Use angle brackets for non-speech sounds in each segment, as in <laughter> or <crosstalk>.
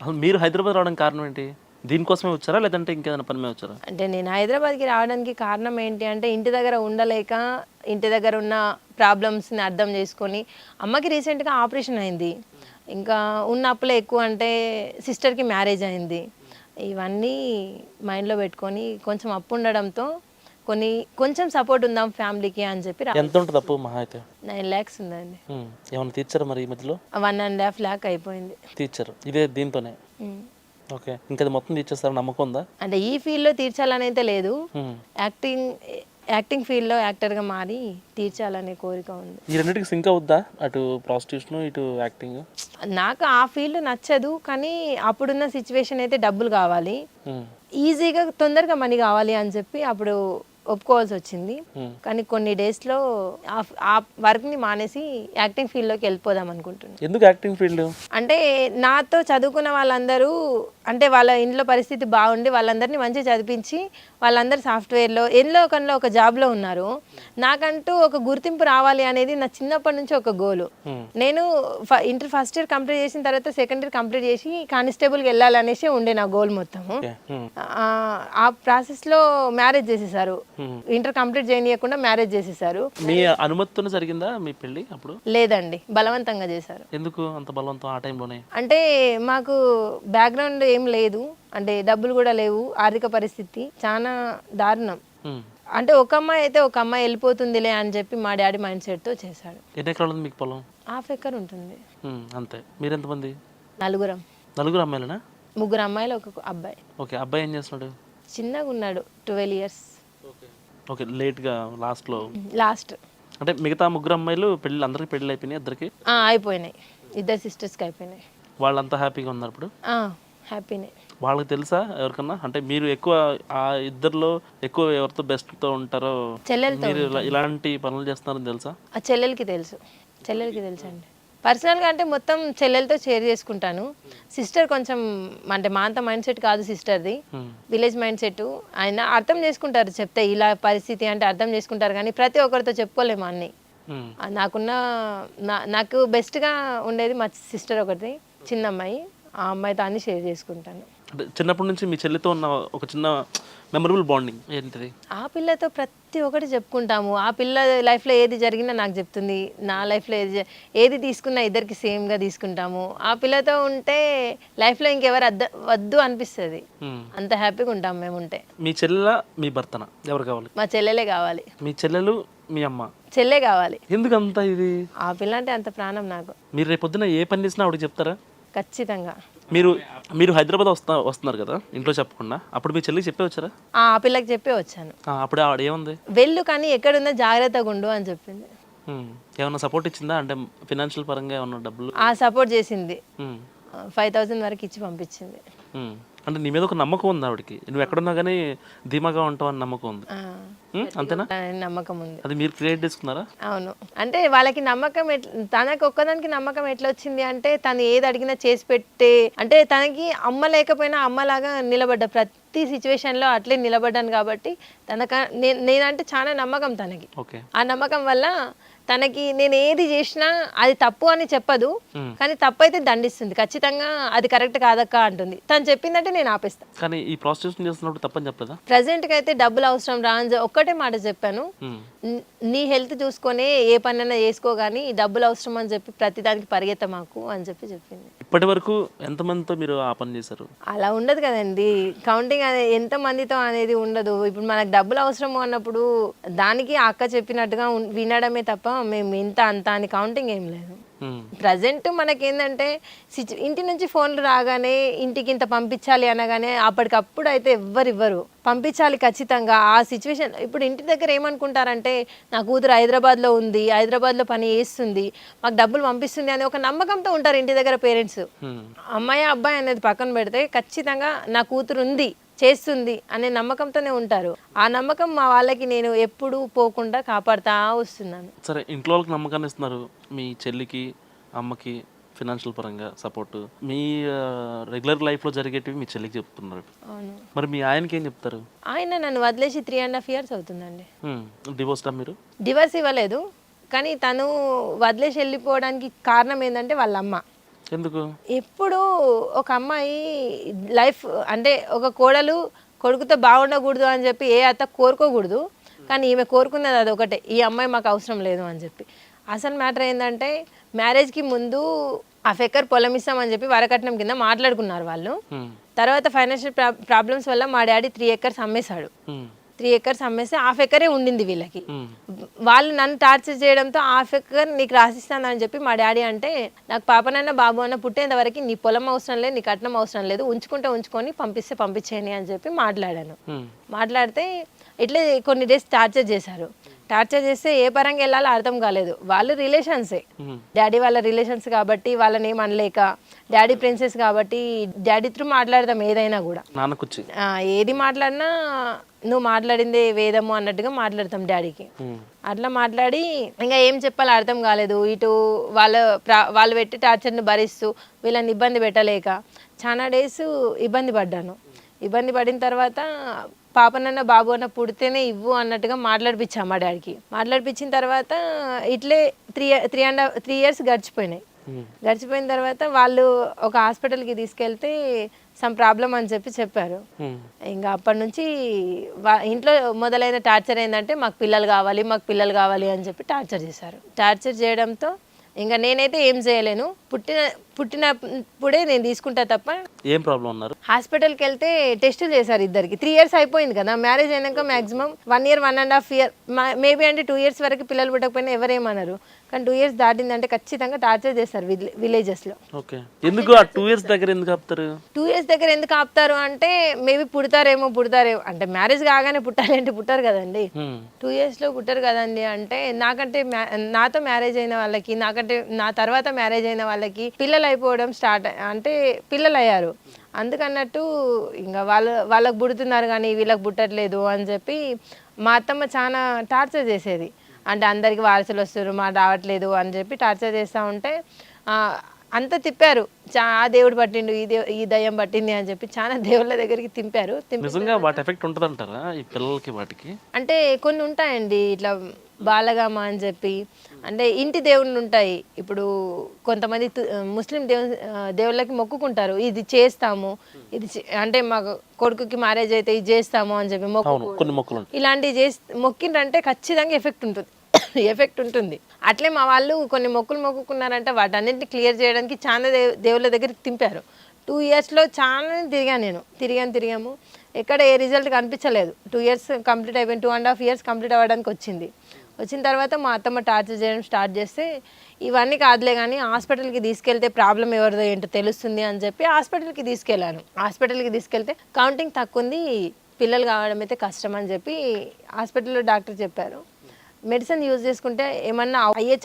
అసలు మీరు హైదరాబాద్ రావడం కారణం ఏంటి? దీనికోసమే వచ్చారా? లేదంటే ఇంకేదైనా పని మీద వచ్చారా? అంటే నేను హైదరాబాద్కి రావడానికి కారణం ఏంటి అంటే ఇంటి దగ్గర ఉండలేక ఇంటి దగ్గర ఉన్న ప్రాబ్లమ్స్ని అర్థం చేసుకొని అమ్మకి రీసెంట్గా ఆపరేషన్ అయింది. ఇంకా ఉన్న అప్పులే ఎక్కువ అంటే సిస్టర్కి మ్యారేజ్ అయింది. ఇవన్నీ మైండ్లో పెట్టుకొని కొంచెం అప్పు ఉండడంతో కొన్ని కొంచెం సపోర్ట్ ఉందాం ఫ్యామిలీకి అని చెప్పి ఎంత ఉంటుంది అప్పు మహా అయితే? నైన్ ల్యాక్స్ ఉందండి. ఏమైనా తీర్చారా మరి ఈ మధ్యలో? వన్ అండ్ హాఫ్ ల్యాక్ అయిపోయింది. తీర్చారు. ఇదే దీంతోనే. ఓకే. ఇంకా మొత్తం తీర్చేస్తారా? నమ్మకం ఉందా? అంటే ఈ ఫీల్డ్లో తీర్చాలని అయితే లేదు. యాక్టింగ్ యాక్టింగ్ ఫీల్డ్లో యాక్టర్గా మారి తీర్చాలనే కోరిక ఉంది. ఈ రెండింటికి సింక్ అవుద్దా? అటు ప్రాస్టిట్యూషన్ ఇటు యాక్టింగ్ నాకు ఆ ఫీల్డ్ నచ్చదు కానీ అప్పుడున్న సిచ్యువేషన్ అయితే డబ్బులు కావాలి. ఈజీగా తొందరగా మనీ కావాలి అని చెప్పి అప్పుడు ఒప్పుకోవాల్సి వచ్చింది Hmm. కానీ కొన్ని డేస్లో ఆ- వర్క్ని మానేసి యాక్టింగ్ ఫీల్డ్లోకి వెళ్ళిపోదాం అనుకుంటున్నాను ఎందుకు యాక్టింగ్ ఫీల్డ్? అంటే నాతో చదువుకున్న వాళ్ళందరూ అంటే వాళ్ళ ఇంట్లో పరిస్థితి బాగుండి వాళ్ళందరినీ మంచిగా చదివించి వాళ్ళందరూ సాఫ్ట్వేర్లో ఎన్నో ఒకనలో ఒక జాబ్లో ఉన్నారు. నాకంటూ ఒక గుర్తింపు రావాలి అనేది నా చిన్నప్పటి నుంచి ఒక గోలు. నేను ఫ- ఇంటర్ ఫస్ట్ ఇయర్ కంప్లీట్ చేసిన తర్వాత సెకండ్ ఇయర్ కంప్లీట్ చేసి కానిస్టేబుల్కి వెళ్ళాలనేసి ఉండే నా గోల్ మొత్తము. ఆ ఆ ప్రాసెస్లో మ్యారేజ్ చేసేసారు. ఇంటర్ కంప్లీట్ చేయనీయకుండా మ్యారేజ్ చేసేసారు. మీ అనుమతితోనే జరిగిందా మీ పెళ్ళి అప్పుడు? లేదండి బలవంతంగా చేశారు. ఎందుకు అంత బలవంతం ఆ టైంలోనే? అంటే మాకు బ్యాక్గ్రౌండ్ ఏం లేదు అంటే డబ్బులు కూడా లేవు ఆర్థిక పరిస్థితి చాలా దారుణం. అంటే ఒక అమ్మాయి అయితే ఒక అమ్మాయి వెళ్ళిపోతుందిలే అని చెప్పి మా డాడీ మైండ్ సెట్తో చేశాడు. ఎన్ని ఎకరాలు ఉంది మీకు పొలం? హాఫ్ ఎకర్ ఉంటుంది. అంతే. మీరెంతమంది? నలుగురం. నలుగురు అమ్మాయిలనా? ముగ్గురు అమ్మాయిలు ఒక అబ్బాయి. ఓకే అబ్బాయి ఏం చేస్తున్నాడు? చిన్నగా ఉన్నాడు ట్వెల్వ్ ఇయర్స్. ఓకే లేట్గా లాస్ట్లో. లాస్ట్. అంటే మిగతా ముగ్గురు అమ్మాయిలు పెళ్ళి అందరికి పెళ్ళి అయిపోయినాయి ఇద్దరికి? అయిపోయినాయి. ఇద్దరు సిస్టర్స్కి అయిపోయినాయి. వాళ్ళంతా హ్యాపీగా ఉన్నారు ఇప్పుడు? హ్యాపీనే. వాళ్ళకి తెలుసా ఎవరికన్నా? అంటే మీరు ఎక్కువ ఆ ఇద్దరిలో ఎక్కువ ఎవరితో బెస్ట్తో ఉంటారో చెల్లెలతో మీరు ఇలా- ఇలాంటి పనులు చేస్తున్నారని తెలుసా? ఆ చెల్లెలకి తెలుసు. చెల్లెలకి తెలుసు అండి పర్సనల్గా అంటే మొత్తం చెల్లెలతో షేర్ చేసుకుంటాను. సిస్టర్ కొంచెం అంటే మా అంత మైండ్ సెట్ కాదు సిస్టర్ది. Hmm. విలేజ్ మైండ్ సెట్ ఆయన అర్థం చేసుకుంటారు చెప్తే ఇలా పరిస్థితి అంటే అర్థం చేసుకుంటారు కానీ ప్రతి ఒక్కరితో చెప్పుకోలేము అన్ని. ఆ నాకున్న నాకు బెస్ట్గా ఉండేది మా సిస్టర్ ఒకటి చిన్న అమ్మాయి ఆ అమ్మాయితో అన్ని షేర్ చేసుకుంటాను. అంటే చిన్నప్పటి నుంచి మీ చెల్లితో ఉన్న ఒక చిన్న మెమరబుల్ బాండింగ్ ఏంటిది? ఆ పిల్లతో ప్రతి ఒక్కటి చెప్పుకుంటాము. ఆ పిల్ల లైఫ్లో ఏది జరిగినా నాకు చెప్తుంది. నా లైఫ్లో ఏది జ- ఏది తీసుకున్నా ఇద్దరికి సేమ్గా తీసుకుంటాము. ఆ పిల్లతో ఉంటే లైఫ్లో ఇంకెవరు అద్ద వద్దు అనిపిస్తుంది. అంత హ్యాపీగా ఉంటాం మేము ఉంటే. మీ చెల్లెల మీ భర్తన ఎవరు కావాలి? మా చెల్లెలే కావాలి. మీ చెల్లెలు మీ అమ్మ? చెల్లె కావాలి. ఎందుకు అంత ఇది? ఆ పిల్ల అంటే అంత ప్రాణం నాకు. మీరు రేపు పొద్దున ఏ పని చేసినా ఆవిడకి చెప్తారా? ఖచ్చితంగా. మీరు మీరు హైదరాబాద్ వస్తా వస్తున్నారు కదా ఇంట్లో చెప్పకుండా. అప్పుడు మీ చెల్లికి చెప్పే వచ్చారా? ఆ పిల్లకి చెప్పే వచ్చాను. ఆ, అప్పుడే ఆవిడ ఏముంది? వెళ్ళు కానీ ఎక్కడున్నా జాగ్రత్తగా ఉండు అని చెప్పింది. ఉమ్. ఏమన్నా సపోర్ట్ ఇచ్చిందా? అంటే ఫినాన్షియల్ పరంగా ఏమన్నా డబ్బులు? ఆ సపోర్ట్ చేసింది. ఉమ్. ఫైవ్ థౌజండ్ వరకు ఇచ్చి పంపించింది. ఉమ్. అంటే నీ మీద ఒక నమ్మకం ఉంది ఆవిడకి. నువ్వు ఎక్కడున్నా కానీ ధీమాగా ఉంటావు అని నమ్మకం ఉంది. అంతేనా? నమ్మకం ఉంది. అది మీరు క్రియేట్ చేసుకున్నారా? అవును. అంటే వాళ్ళకి నమ్మకం తనకు ఒక్కదానికి నమ్మకం ఎట్లా వచ్చింది అంటే తను ఏది అడిగినా చేసి పెట్టే అంటే తనకి అమ్మ లేకపోయినా అమ్మలాగా నిలబడ్డ ప్రతి సిచ్యువేషన్లో అట్లే నిలబడ్డాను కాబట్టి తనక నేనంటే చాలా నమ్మకం తనకి. ఓకే. ఆ నమ్మకం వల్ల తనకి నేను ఏది చేసినా అది తప్పు అని చెప్పదు. కానీ తప్పు అయితే దండిస్తుంది. ఖచ్చితంగా అది కరెక్ట్ కాదక్క అంటుంది. తను చెప్పిందంటే నేను ఆపేస్తాను కానీ ఈ ప్రాస్టిట్యూషన్ చేస్తున్నప్పుడు తప్పని చెప్పలేదా? ప్రజెంట్కి అయితే డబ్బులు అవసరం రా అని చె- ఒక్కటే మాట చెప్పాను. న్- హెల్త్ చూసుకొని ఏ పనైనా చేసుకో కానీ డబ్బులు అవసరం అని చెప్పి ప్రతిదానికి పరిగెత్త మాకు అని చెప్పి చెప్పింది. ఇప్పటి వరకు ఎంతమందితో మీరు ఆ పని చేశారు? అలా ఉండదు కదండి. కౌంటింగ్ అనే ఎంత మందితో అనేది ఉండదు. ఇప్పుడు మనకు డబ్బులు అవసరము అన్నప్పుడు దానికి అక్క చెప్పినట్టుగా వినడమే తప్ప మేము ఇంత అంత అని కౌంటింగ్ ఏం లేదు. ప్రజెంట్ మనకేంటంటే సిచు ఇంటి నుంచి ఫోన్లు రాగానే ఇంటికి ఇంత పంపించాలి అనగానే అప్పటికప్పుడు అయితే ఎవ్వరు ఇవ్వరు. పంపించాలి ఖచ్చితంగా. ఆ సిచ్యువేషన్ ఇప్పుడు ఇంటి దగ్గర ఏమనుకుంటారంటే నా కూతురు హైదరాబాద్లో ఉంది హైదరాబాద్లో పని చేస్తుంది మాకు డబ్బులు పంపిస్తుంది అని ఒక నమ్మకంతో ఉంటారు ఇంటి దగ్గర పేరెంట్స్. అమ్మాయి అబ్బాయి అనేది పక్కన పెడితే ఖచ్చితంగా నా కూతురు ఉంది. చేస్తుంది అనే నమ్మకంతోనే ఉంటారు. ఆ నమ్మకం మా వాళ్ళకి నేను ఎప్పుడూ పోకుండా కాపాడుతా వస్తున్నాను. సరే ఇంట్లో వాళ్ళకి నమ్మకాన్ని ఇస్తున్నారు. మీ చెల్లికి అమ్మకి ఫినాన్షియల్ పరంగా సపోర్ట్ మీ రెగ్యులర్ లైఫ్లో జరిగేటివి మీ చెల్లికి చెప్తున్నారు. అవును. మరి మీ ఆయనకి ఏం చెప్తారు? ఆయన నన్ను వదిలేసి త్రీ అండ్ హాఫ్ ఇయర్స్ అవుతుందండి. డివోర్స్డా మీరు? డివర్స్ ఇవ్వలేదు. కానీ తను వదిలేసి వెళ్ళిపోవడానికి కారణం ఏంటంటే వాళ్ళ అమ్మ. ఎందుకు? ఎప్పుడు ఒక అమ్మాయి లైఫ్ అంటే ఒక కోడలు కొడుకుతో బాగుండకూడదు అని చెప్పి ఏ అత్త కోరుకోకూడదు. కానీ ఈమె కోరుకున్నది అది ఒకటే. ఈ అమ్మాయి మాకు అవసరం లేదు అని చెప్పి. అసలు మ్యాటర్ ఏంటంటే మ్యారేజ్కి ముందు ఆ ఫెక్కర్ పొలం ఇస్తామని చెప్పి వరకట్నం కింద మాట్లాడుకున్నారు వాళ్ళు. తర్వాత ఫైనాన్షియల్ ప్రాబ్లమ్స్ వల్ల మా డాడీ త్రీ ఎకర్స్ అమ్మేశాడు. త్రీ ఎకర్స్ అమ్మేస్తే హాఫ్ ఎకరే ఉండింది వీళ్ళకి. వాళ్ళు నన్ను టార్చర్ చేయడంతో హాఫ్ ఎకర్ నీకు రాసిస్తాను అని చెప్పి మా డాడీ అంటే నాకు పాపనన్న బాబు అన్న పుట్టేంత వరకు నీ పొలం అవసరం లేదు నీ కట్నం అవసరం లేదు ఉంచుకుంటే ఉంచుకొని పంపిస్తే పంపించేయండి అని చెప్పి మాట్లాడాను. మాట్లాడితే ఇట్లే కొన్ని డేస్ టార్చర్ చేశారు. టార్చర్ చేస్తే ఏ పరంగా వెళ్ళాలో అర్థం కాలేదు. వాళ్ళు రిలేషన్సే. డాడీ వాళ్ళ రిలేషన్స్ కాబట్టి వాళ్ళని ఏం అనలేక డాడీ ప్రిన్సెస్ కాబట్టి డాడీ త్రూ మాట్లాడదాం ఏదైనా కూడా. ఏది మాట్లాడినా నువ్వు మాట్లాడిందే వేదము అన్నట్టుగా మాట్లాడతాం డాడీకి. అట్లా మాట్లాడి ఇంకా ఏం చెప్పాలో అర్థం కాలేదు. ఇటు వాళ్ళ వాళ్ళు పెట్టి టార్చర్ని భరిస్తూ వీళ్ళని ఇబ్బంది పెట్టలేక చాలా డేస్ ఇబ్బంది పడ్డాను. ఇబ్బంది పడిన తర్వాత పాపనన్న బాబు అన్న పుడితేనే ఇవ్వు అన్నట్టుగా మాట్లాడిపించాం మా డాడీకి. మాట్లాడిపించిన తర్వాత ఇట్లే three three and three years గడిచిపోయినాయి. Um, గడిచిపోయిన తర్వాత వాళ్ళు ఒక హాస్పిటల్కి తీసుకెళ్తే సమ్ ప్రాబ్లం అని చెప్పి చెప్పారు. ఉమ్, ఇంకా అప్పటి నుంచి ఇంట్లో మొదలైన టార్చర్ ఏంటంటే మాకు పిల్లలు కావాలి మాకు పిల్లలు కావాలి అని చెప్పి టార్చర్ చేశారు. టార్చర్ చేయడంతో ఇంకా నేనైతే ఏం చేయలేను. పుట్టిన పుట్టినప్పుడే నేను తీసుకుంటా తప్ప ఏం ప్రాబ్లం ఉన్నారు హాస్పిటల్కి వెళ్తే టెస్టులు చేశారు ఇద్దరికి. త్రీ ఇయర్స్ అయిపోయింది కదా మ్యారేజ్ అయినాక maximum one year one and half year maybe అంటే టూ ఇయర్స్ వరకు పిల్లలు పుట్టకపోయినా ఎవరేమన్నారు? కానీ టూ ఇయర్స్ దాటిందంటే ఖచ్చితంగా టార్చర్ చేస్తారు విలేజెస్లో ఓకే ఎందుకు ఆ టూ ఇయర్స్ దగ్గర ఎందుకు ఆపుతారు? టూ ఇయర్స్ దగ్గర ఎందుకు ఆపుతారు అంటే మేబీ పుడతారేమో పుడతారేమో. అంటే మ్యారేజ్ కాగానే పుట్టాలి అంటే పుట్టారు కదండి. టూ ఇయర్స్లో పుట్టారు కదండి అంటే నాకంటే నాతో మ్యారేజ్ అయిన వాళ్ళకి నాకంటే నా తర్వాత మ్యారేజ్ అయిన వాళ్ళకి పిల్లలు అయిపోవడం స్టార్ట్ అంటే పిల్లలు అయ్యారు అందుకన్నట్టు ఇంకా వాళ్ళ వాళ్ళకి పుడుతున్నారు కానీ వీళ్ళకి పుట్టట్లేదు అని చెప్పి మా అత్తమ్మ చాలా టార్చర్ చేసేది. అంటే అందరికి వారసులు వస్తారు మా రావట్లేదు అని చెప్పి టార్చర్ చేస్తూ ఉంటే ఆ, అంత తిప్పారు. చా ఆ దేవుడు పట్టిండు ఈ దేవు ఈ దయ్యం పట్టింది అని చెప్పి చాలా దేవుళ్ళ దగ్గరికి తింపారు తింపి నిజంగా వాటి ఎఫెక్ట్ ఉంటుందంటారా ఈ పిల్లలకి వాటికి? అంటే కొన్ని ఉంటాయండి ఇట్లా బాలగామ అని చెప్పి అంటే ఇంటి దేవుళ్ళు ఉంటాయి. ఇప్పుడు కొంతమంది ముస్లిం దేవు దేవుళ్ళకి మొక్కుకుంటారు. ఇది చేస్తాము ఇది అంటే మాకు కొడుకుకి మ్యారేజ్ అయితే ఇది చేస్తాము అని చెప్పి మొక్కు ఇలాంటివి చేసి మొక్కిండ్రంటే ఖచ్చితంగా ఎఫెక్ట్ ఉంటుంది. <coughs> ఎఫెక్ట్ ఉంటుంది. అట్లే మా వాళ్ళు కొన్ని మొక్కులు మొక్కుకున్నారంటే వాటన్నింటిని క్లియర్ చేయడానికి చాలా దేవ్ దేవుళ్ళ దగ్గరికి తింపారు. టూ ఇయర్స్లో చాలా తిరిగాను నేను. తిరిగాను తిరిగాము. ఎక్కడ ఏ రిజల్ట్ కనిపించలేదు. టూ ఇయర్స్ కంప్లీట్ అయిపోయింది. Two and half years complete అవ్వడానికి వచ్చింది. వచ్చిన తర్వాత మా అత్తమ్మ టార్చర్ చేయడం స్టార్ట్ చేస్తే ఇవన్నీ కాదులే కానీ హాస్పిటల్కి తీసుకెళ్తే ప్రాబ్లం ఎవరిదో ఏంటో తెలుస్తుంది అని చెప్పి హాస్పిటల్కి తీసుకెళ్ళాను. హాస్పిటల్కి తీసుకెళ్తే కౌంటింగ్ తక్కువ ఉంది పిల్లలు కావడం అయితే కష్టం అని చెప్పి హాస్పిటల్లో డాక్టర్ చెప్పారు. మెడిసిన్ యూజ్ చేసుకుంటే ఏమన్నా అయ్యే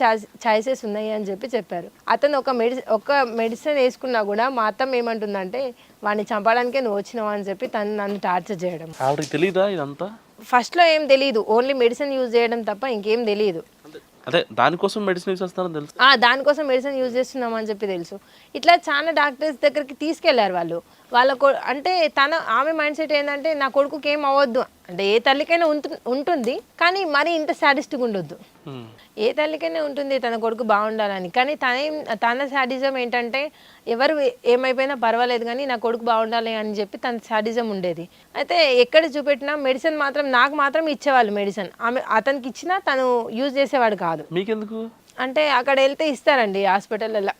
ఛాయిసెస్ ఉన్నాయి అని చెప్పి చెప్పారు. అతను ఒక మెడిసిన్ ఒక మెడిసిన్ వేసుకున్నా కూడా మా అత్తమ్మ ఏమంటుందంటే వాడిని చంపడానికే నువ్వు వచ్చినావు? అని చెప్పి తను నన్ను టార్చర్ చేయడం. ఆవిడకి తెలీదా ఇదంతా? ఫస్ట్లో ఏం తెలియదు ఓన్లీ మెడిసిన్ యూజ్ చేయడం తప్ప ఇంకేం తెలియదు అదే దానికోసం మెడిసిన్ యూస్ చేస్తారని తెలుసు. ఆ, దానికోసం మెడిసిన్ యూజ్ చేస్తున్నాం అని చెప్పి తెలుసు. ఇట్లా చాలా డాక్టర్స్ దగ్గరికి తీసుకెళ్ళారు వాళ్ళు. వాళ్ళ అంటే తన ఆమె మైండ్ సెట్ ఏంటంటే నా కొడుకుకి ఏం అవ్వద్దు అంటే ఏ తల్లికైనా ఉంటు- ఉంటుంది కానీ మరీ ఇంత సాటిస్టిక్ ఉండొద్దు. ఏ తల్లికైనా ఉంటుంది తన కొడుకు బాగుండాలని కానీ తన తన సాడిజం ఏంటంటే ఎవరు ఏమైపోయినా పర్వాలేదు కానీ నా కొడుకు బాగుండాలి అని చెప్పి తన సాడిజం ఉండేది. అయితే ఎక్కడ చూపెట్టినా మెడిసిన్ మాత్రం నాకు మాత్రం ఇచ్చేవాళ్ళు మెడిసిన్. ఆమె అతనికి ఇచ్చినా తను యూజ్ చేసేవాడు కాదు. మీకెందుకు? అంటే అక్కడ వెళ్తే ఇస్తారండి హాస్పిటల్లో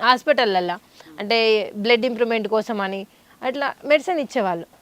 హాస్పిటల్లో అంటే బ్లడ్ ఇంప్రూవ్మెంట్ కోసం అని అట్లా మెడిసిన్ ఇచ్చేవాళ్ళు.